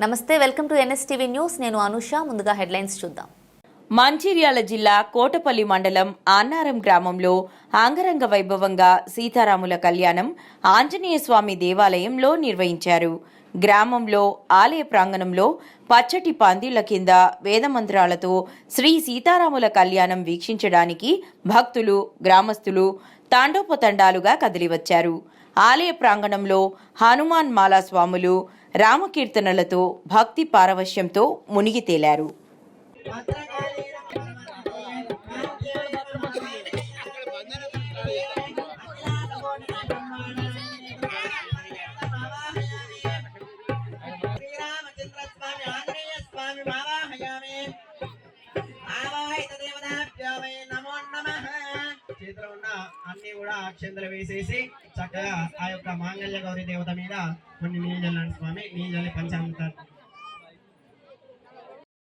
నమస్తే welcome to NSTV news. నేను అనుష ముందుగా హెడ్లైన్స్ చూద్దాం. మంచిర్యాల జిల్లా కోటపల్లి మండలం ఆన్నారం గ్రామంలో ఆంగరంగ వైభవంగా సీతారాముల కళ్యాణం ఆంజనేయ స్వామి దేవాలయంలో నిర్వహించారు. గ్రామంలో ఆలయ ప్రాంగణంలో పచ్చటి పందిళ్ళ కింద వేదమంత్రాలతో శ్రీ సీతారాముల కళ్యాణం వీక్షించడానికి భక్తులు గ్రామస్తులు తాండోపతండాలుగా కదిలివచ్చారు. ఆలయ ప్రాంగణంలో హనుమాన్ మాలా స్వాములు రామకీర్తనలతో భక్తి పారవశ్యంతో మునిగి తేలారు. చేతిలో ఉన్న అన్ని కూడా అక్షంతలు వేసేసి చక్కగా ఆ యొక్క మాంగళ్య గౌరి దేవత మీద కొన్ని నీళ్ళు చల్లండి స్వామి. నీళ్ళు చల్లి పంచామృత